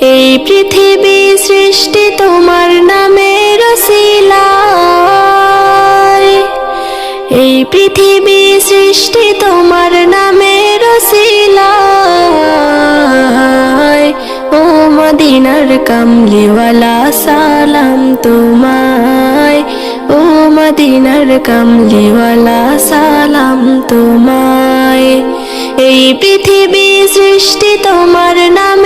এই পৃথিবী সৃষ্টি তোমার নামের এই পৃথিবী সৃষ্টি তোমার নামের ও মদিনার কামলিওয়ালা, সালাম তোমায়। ও মদিনার কামলিওয়ালা, সালাম তোমায়। এই পৃথিবী সৃষ্টি তোমার নামের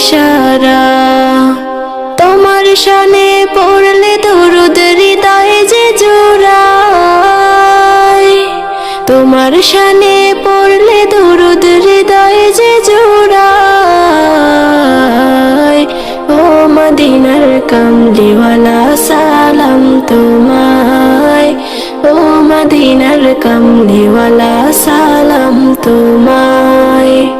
ইশারা। তোমার শানে পড়লে দরুদ হৃদয় যে জোড়ায়। তোমার শানে পড়লে দরুদ হৃদয় যে জোড়ায়। ও মদিনার কামলিওয়ালা, সালাম তোমায়। ও মদিনার কামলিওয়ালা, সালাম তোমায়।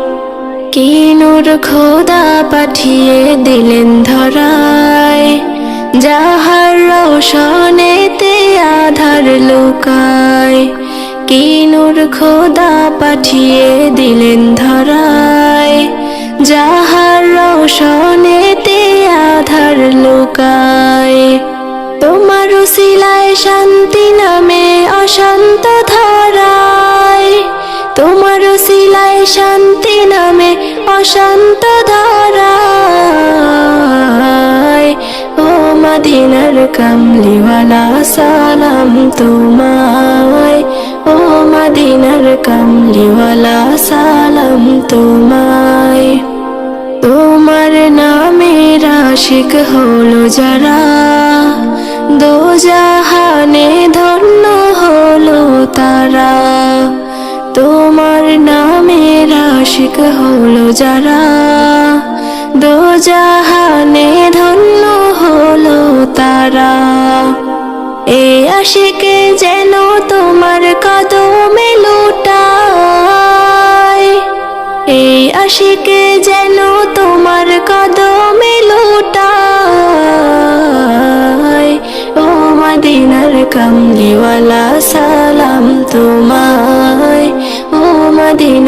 খোদা পাঠিয়ে দিলেন ধরায়। যাহার রোশনেতে আধার লুকায় কি নূর খোদা পাঠিয়ে দিলেন ধরায়। যাহার রোশনেতে আধার লুকায়, তোমার শিলায় শান্তি নামে অশান্ত শান্তি নামে অশান্ত ধারায়। ও মদিনার কামলিওয়ালা, সালাম তোমায়। ও মদিনার কামলিওয়ালা, সালাম তোমায়। তোমার নামের আশিক হলো যারা দো জাহানে ধন্য হলো তারা। তোমার আশিক হলো যারা। দো জাহানে ধন্য হলো তারা। এ আশিকে যেন তোমার কদমে লুটায় এই আশিকে যেন তোমার কদমে লুটায় ও মদিনার কামলিওয়ালা, সালাম তোমায় ও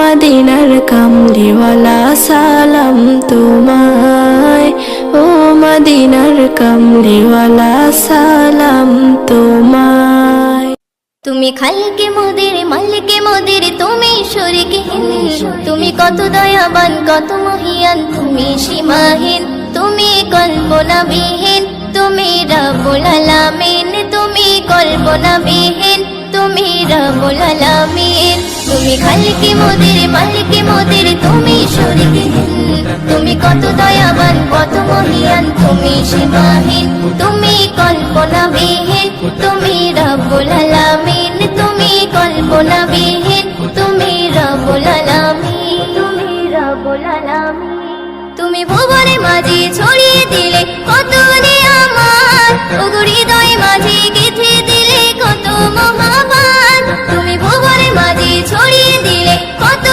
মদিনার কামলিওয়ালা, সালাম তোমায়। ও মদিনার কামলিওয়ালা, সালাম তোমায়। তুমি খালকে মোদের, মালিকে মোদের, তুমি শরিকহীন তুমি কত দয়াবান, কত মহিয়ান, তুমি সীমাহীন। তুমি কল্পনা কল্পনাবিহীন, তুমি রাবুল আলামিন, তুমি কল্পনা কল্পনাবিহীন। তুমি রাবুল আলামিন, তুমি খালকে মোদের, মালিকে মোদের, তুমি শরিকহীন তুমি কত দয়াবান, কত মহিয়ান, তুমি সীমাহীন, তুমি কল্পনাবিহীন, তুমি রব্বুল আলামিন, তুমি কল্পনাবিহীন, তুমি রব্বুল আলামিন, তুমি রব্বুল আলামিন। তুমি ভুবনে মাঝে ছড়িয়ে দিলে, কত হৃদয় মাঝে গেঁথে কত মহাবান তুমি ভুবনে মাঝে ছড়িয়ে দিলে, কত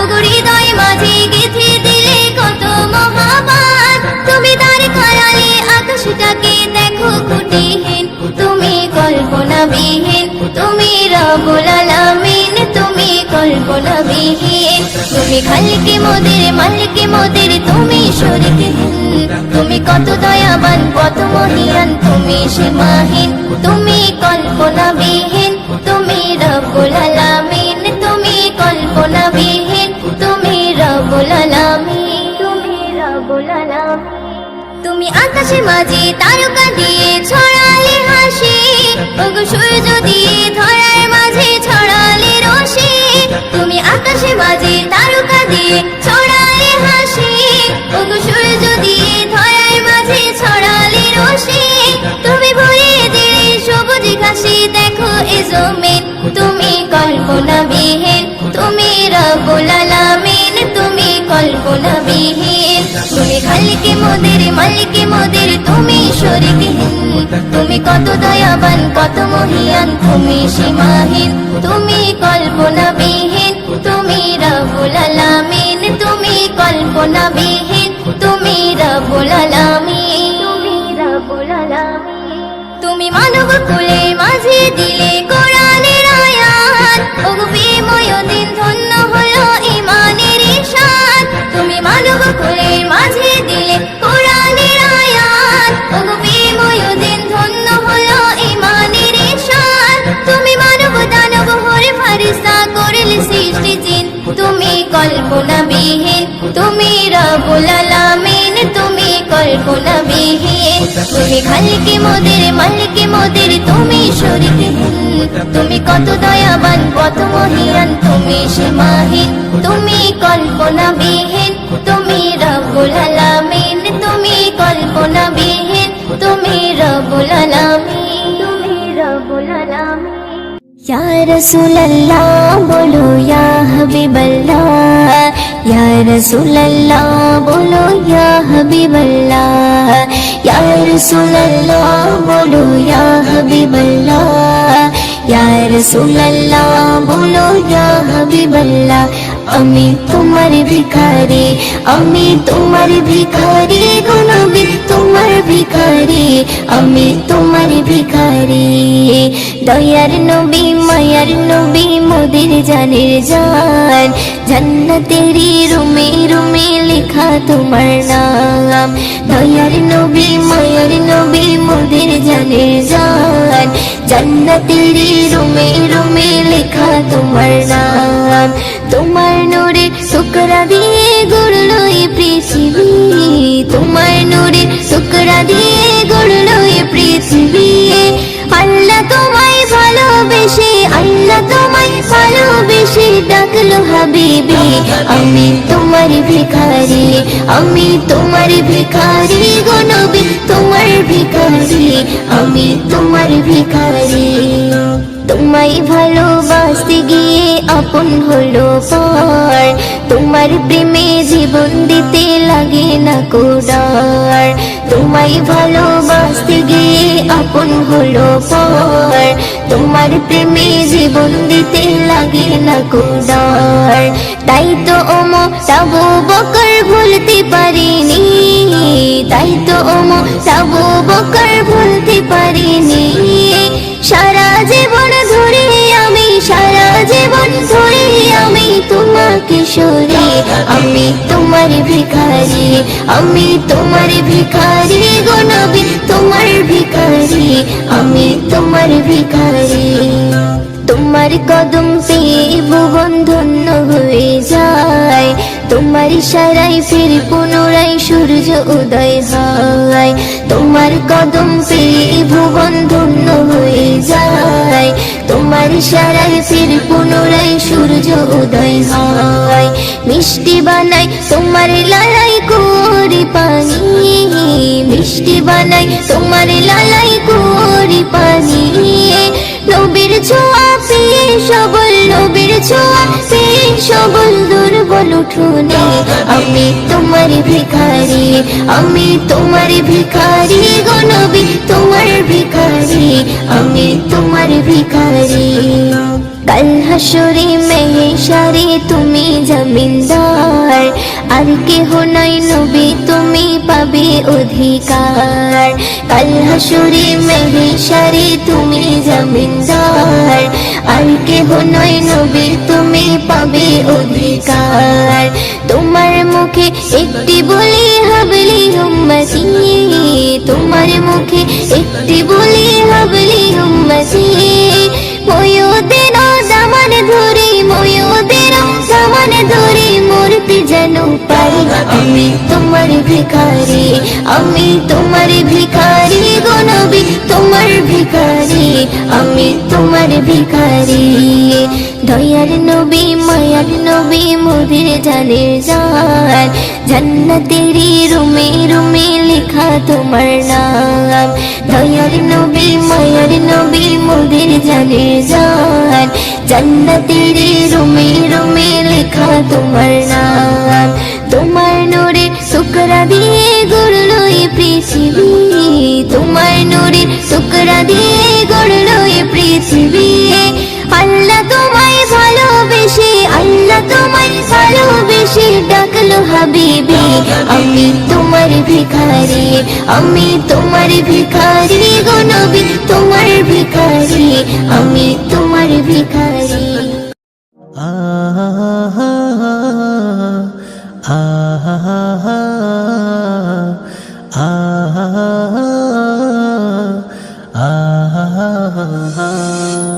ওগো হৃদয় মাঝে গেঁথে দিলে কত মহাবান তুমি তার খায়ালে আকাশটাকে দেখো কুটিহীন তুমি কল্পনাবিহীন, তুমি রবুল আলামিন তুমি কল্পনাবিহীন। তুমি খালকে মোদের, মালিকে মোদের, তুমি কত দয়াবান কত মহিয়ান তুমি সীমাহীন, তুমি কল্পনাবিহীন, তুমি আলামিন তুমি কল্পনাবিহীন, তুমি রব্বুল আলামিন তুমি রব্বুল আলামিন তুমি আকাশে মাঝে তারকা দিয়ে ছড়ালে হাসি, ওগো সূর্য দিয়ে ধরার মাঝে ছড়ালে রশি। তুমি আকাশে মাঝে এ তুমি কল্পনা বিহীন তুমি রব্বুল আলামিন, তুমি কল্পনা বিহীন তুমি খালিকে মোদের, মালিকে মোদের, তুমি শরীরহীন তুমি কত দয়াবান, কত মহিয়ান, তুমি সীমাহীন। তুমি কল্পনা বিহীন তুমি রব্বুল আলামিন, তুমি কল্পনা বিহীন তুমি রব্বুল আলামিন। তুমি আলামিন। তুমি মানব কুলে মাঝে দিলে কোরআনের আয়াত। ওগো প্রেময় দিন ধন্য হলো ইমানের ঈশান। তুমি মানব কুলে মাঝে দিলে কোরআনের আয়াত। ওগো প্রেময় দিন ধন্য হলো ইমানের ঈশান। তুমি মানব দানব হরে ফারিস্তা করিলে সৃষ্টি তুমি কল্পনা বিহীন তুমি রব্বুল আলামিন, তুমি কল্পনা বিহীন তুমি খালিকে মোদের, মালিকে মোদের, তুমি শরীরহীন তুমি কত দয়াবান, কত মহিয়ান, তুমি সীমাহীন। তুমি কল্পনা বিহীন তুমি রব্বুল আলামিন, তুমি কল্পনা বিহীন তুমি রব্বুল আলামিন, তুমি রব্বুল আলামিন। یا رسول اللہ بولو یا حبیب اللہ یا رسول اللہ بولو یا حبیب اللہ یا رسول اللہ بولو یا حبیب اللہ یا رسول اللہ بولو یا حبیب اللہ আমি তোমার ভিখারি, আমি তোমার ভিখারি গো নবী তোমার ভিখারি, আমি তোমার ভিখারি। দয়ার নবী, মায়ার নবী, মোদের জানের জান, জান্নাতেরি রুমে রুমে লেখা তোমার নাম। দয়ার নবী, মায়ার নবী, মোদের জানের জান, জান্নাতেরি রুমে রুমে লেখা তোমার নাম। তোমার নূরে টুকরা দিয়ে গড়লো এই পৃথিবী। তোমার নূরে টুকরা দিয়ে গড়লো এই পৃথিবী। আল্লাহ তোমায় ভালোবেসে, আল্লাহ তোমায় ভালোবেসে ডাকলো হাবিবি। আমি তোমার ভিখারি, আমি তোমার ভিখারি গো নবী, তোমার ভিখারি, আমি তোমার ভিখারি। তোমায় ভালোবাসতে গিয়ে আপন হলো পর। তোমার প্রেমে জীবন দিতে লাগে না কোডার তোমায় ভালোবাসতে গিয়ে আপন হলো পর। তোমার প্রেমে জীবন দিতে লাগে না কোডার তাই তো ওম, তাবু বকর ভুলতে পারিনি। তাই তো ওম, তাবু বকর ভুলতে পারিনি। সারা জীবন তোমাকে সরে। আমি তোমার ভিখারি, আমি তোমার ভিখারি গো তোমার ভিখারি, আমি তোমার ভিখারি। তোমার কদম পেয়ে ভুবন ধন্য হয়ে যায়। তোমার সারাই ফির পুনরায় সূর্য উদয় হয়। তোমার কদম পেয়ে ভুবন ধন্য হয়ে যায়। তোমার সারাই ফির পুনরায় সূর্য উদয় হয়। মিষ্টি বানাই তোমার লালাই করি পানি। মিষ্টি বানাই তোমার লালাই করি পানি। নবীর ছোঁয়া পেয়ে সবল, নবীর ছোঁয়া পেয়ে সবল উঠোনে আমি তোমার ভিখারি আমি তোমার ভিখারি গনবি নবী তোমার ভিখারি আমি তোমার ভিখারি কাল হাসরে মেহেশারে তুমি জমিনদার আর কেহ নাই নবী, তুমি পাবে অধিকার। কাল হাসুরে মেহেশারে তুমি জমিনদার। আর কেহ নয় নবী, তুমি পাবে অধিকার। তোমার মুখে একটি বলি হাবলি উম্মতি। তোমার মুখে একটি বলি হাবলি উম্মতি। যেন পাই আমি তোমার ভিখারি আমি তোমার ভিখারি গো নবী তোমার ভিখারি আমি তোমার ভিখারি দয়ার নবী মায়ার নবী মোদের জানের জান জান্নাতেরি রুমে রুমে লেখা তোমার নাম দয়ার নবী নবী মোদের জানে জান। জান্নাতেরি রুমে রুমে লেখা তোমার নাম। তোমার নোরে শুকরা দিয়ে গড়লো পৃথিবী। তোমার নোরে শুকরা দিয়ে গড়লো পৃথিবী। আল্লাহ তোমায় ভালোবেসে। ভালোবেসে ডাকলো হাবিবি, আমি তোমার ভিখারি, আমি তোমার ভিখারি গো নবী, তোমার ভিখারি, আমি তোমার ভিখারি।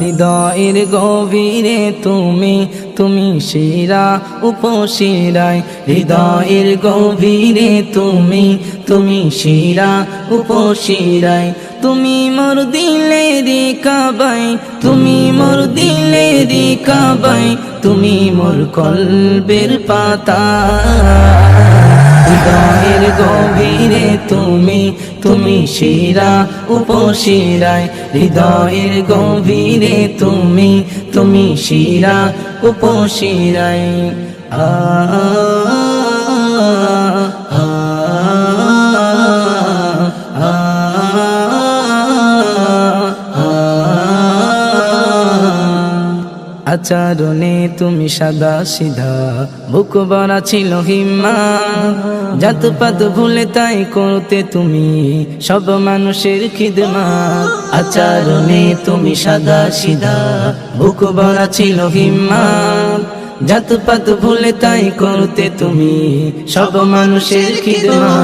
হৃদয়ের গভীরে তুমি তুমি শিরা উপশিরায়, হৃদয়ের গভীরে তুমি তুমি শিরা উপশিরায়। তুমি মোর দিলেরি কাবাই তুমি মোর দিলেরি কাবাই তুমি মোর কলবের পাতা। হৃদয়ের গভীরে তুমি তুমি শিরা উপশিরায় হৃদয়ের গভীরে তুমি তুমি শিরা উপশিরায় আ আচরণে তুমি সাদা সিধা। বুক বড়া ছিল হিম্মা জাতপাত ভুলে তাই করতে তুমি সব মানুষের খিদমা। আচরণে তুমি সাদা সিধা। বুক বড়া ছিল হিম্মা জাতপাত ভুলে তাই করতে তুমি সব মানুষের খিদমা।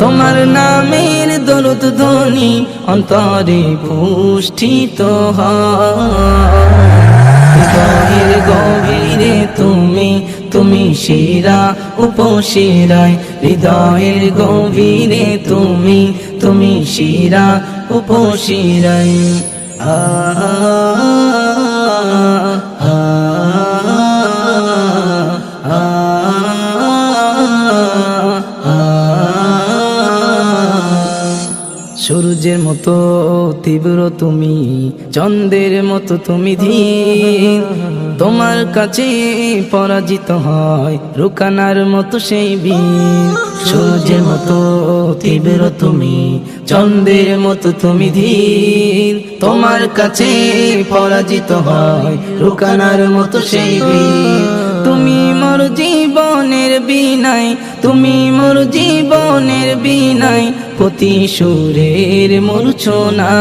তোমার নামের দরুদ ধ্বনি অন্তরে পুষ্ঠিত হয়। হৃদয়ের গভীরে তুমি তুমি শিরা উপশিরায়। হৃদয়ের গভীরে তুমি তুমি শিরা উপশিরায়। আ। সূর্যের মতো তীব্র তুমি, চন্দ্রের মতো তুমি ধীর। তোমার কাছে পরাজিত হয় রুকানার মতো সেই বীর। সূর্যের মতো তীব্র তুমি, চন্দ্রের মতো তুমি ধীর। তোমার কাছে পরাজিত হয় রুকানার মতো সেই বীর। তুমি মোর জীবনের বিনাই তুমি মোর জীবনের বিনাই প্রতি সুরের মূর্ছনা।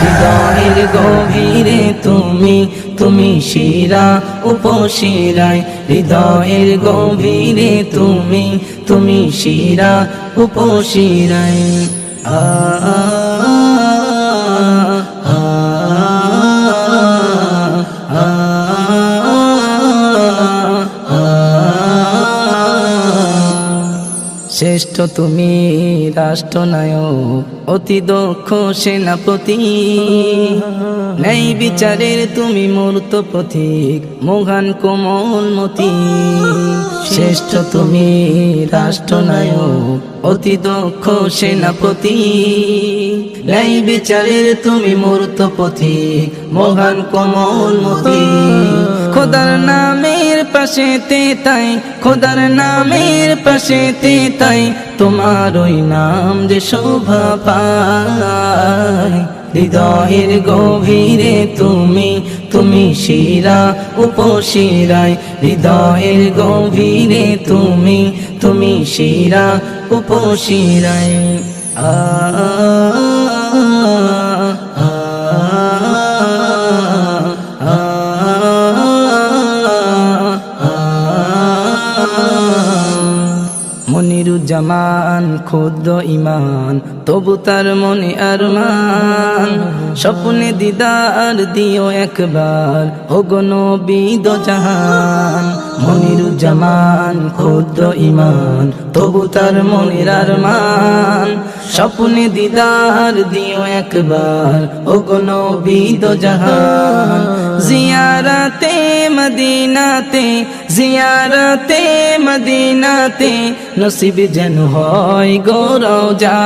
হৃদয়ের গভীরে তুমি তুমি শিরা, উপশিরায়। হৃদয়ের গভীরে তুমি তুমি শিরা, উপশিরায়। আ শ্রেষ্ঠ তুমি রাষ্ট্রনায়ক, অতি দক্ষ সেনাপতি। নেই বিচারের তুমি মূর্ত পথিক মহান কোমলমতি শ্রেষ্ঠ তুমি রাষ্ট্রনায়ক, অতি দক্ষ সেনাপতি। নেই বিচারের তুমি মূর্ত পথিক মহান কোমলমতি খোদার নামের পাশে তে তাই, খোদার নামের পাশে তে তাই, তোমার ওই নাম যে শোভা পায়। হৃদয়ের গভীরে তুমি তুমি শিরা, উপশিরায়। হৃদয়ের গভীরে তুমি তুমি শিরা, উপশিরায়। আ ক্ষুদ্র ইমান তবু তার মনে আর মান স্বপ্নে দিদার দিও একবার ওগন বিদ জাহান। মনিরুজ্জামান ক্ষুদ্র ইমান তবু তার মনের আরমান। স্বপ্নে দিদার দিও একবার ওগন বিদ জাহান। জিয়ারাতে, মদিনাতে জিয়ারাতে, মদিনাতে নসিব যেন হয় গৌরব যা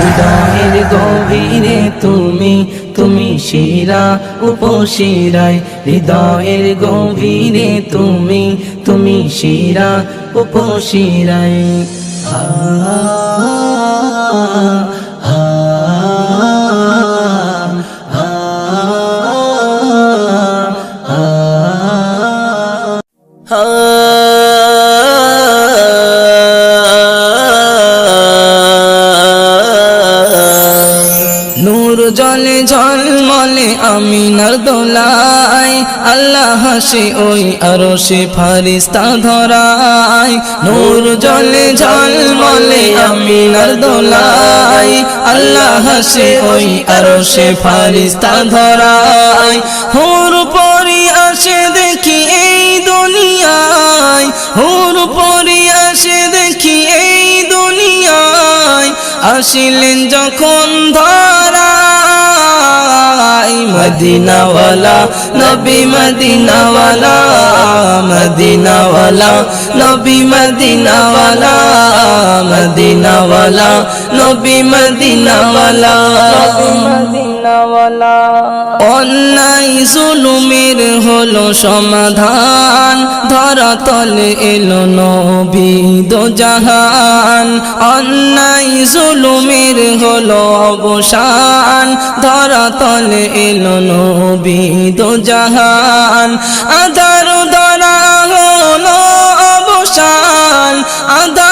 হৃদয়ের গভীরে তুমি তুমি শিরা উপশিরায়। হৃদয়ের গভীরে তুমি তুমি শিরা উপশিরায়। আ ঝলমলে আমিনার দোলায়, আল্লাহ হাসে ওই আরও সে ফারিস্তা ধরায়। নূর জলে ঝলমলে আমিনার দোলায়, আল্লাহ হাসে ওই আরও সে ফারিস্তা ধরায়। হুর পরি আসে দেখি এই দুনিয়ায়, হুর পরি আসে দেখি এই দুনিয়ায়। আসিলেন যখন ধরাই মদিনাওয়ালা নবী মদিনাওয়ালা মদিনাওয়ালা নবী মদিনাওয়ালা মদিনাওয়ালা নবী মদিনাওয়ালা। অন্যায় জুলুমের হলো সমাধান। ধরা তলে এলো নবী দো জাহান অন্যায় জুলুমের হলো অবসান। ধরা তলে এলো নবী দো জাহান আধার ধরা হলো অবসান। আধার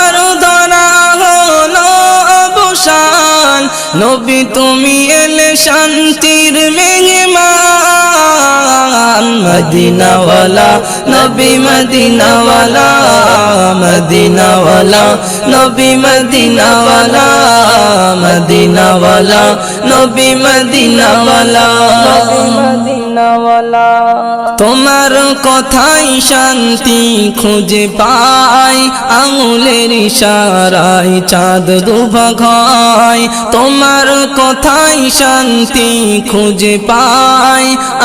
অবসান। নবী, তুমি এলে শান্তির মেহমান। মদিনাওয়ালা, নবী, মদিনাওয়ালা মদিনাওয়ালা, নবী, মদিনাওয়ালা মদিনাওয়ালা, নবী, মদিনাওয়ালা। মদিনাওয়ালা। তোমার কথাই শান্তি খুঁজে পাই, আঙুলের ইশারায় চাঁদ দুভাগায়। তোমার কথাই শান্তি খুঁজে পাই,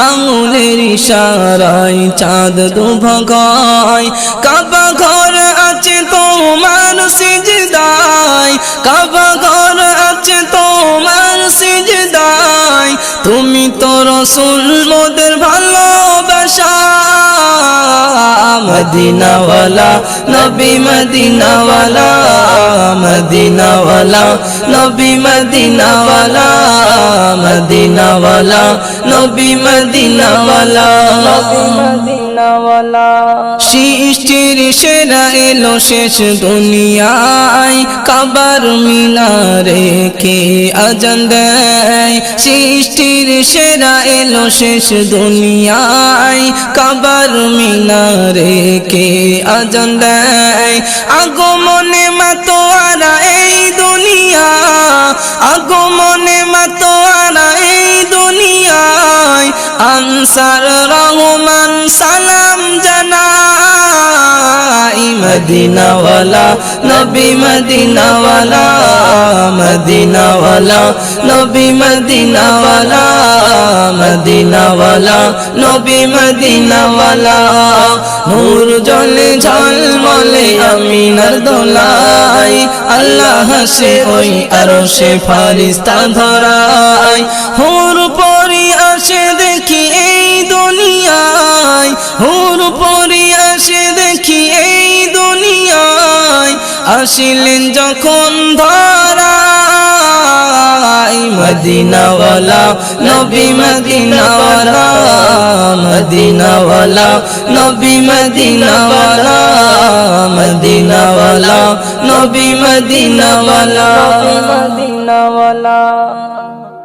আঙুলের ইশারায় চাঁদ দুভাগায়। কাবা ঘর আছে তোমার সিজদায়, কাবা ঘর আছে তোমার সিজদায়। তুমি তো রসুল মোদের ভালোবাসা মদিনাওয়ালা নবী মদিনাওয়ালা মদিনাওয়ালা। নবী মদিনাওয়ালা মদিনাওয়ালা নবী মদিনাওয়ালা। সৃষ্টির সেরা এলো শেষ দুনিয়ায় কাবার মিনারে কে আজান দেয়? সৃষ্টির সেরা এলো শেষ দুনিয়ায় কাবার মিনারে কে আজান দেয়? আগমনে মাতোয়ারা এই দুনিয়া আগমনে মাতোয়ারা এই দুনিয়ায়। আনসার রহমান সালাম জানাই, মদিনাওয়ালা, নবী মদিনাওয়ালা মদিনাওয়ালা, নবী মদিনাওয়ালা মদিনাওয়ালা, নবী মদিনাওয়ালা। নূর জলে ঝলমলে আমিনার দোলাই আল্লাহ হাসে ওই আরও সে ফারিস্তা ধরাই। হোর পরি আসে দেখি এই দুনিয়ায়, হোর পরি আসে দেখি এই দুনিয়ায়। আসিলেন যখন ধরাই মদিনাওয়ালা নবী মদিনাওয়ালা মদিনাওয়ালা নবী মদিনাওয়ালা মদিনাওয়ালা নবী মদিনাওয়ালা। মদিনাওয়ালা।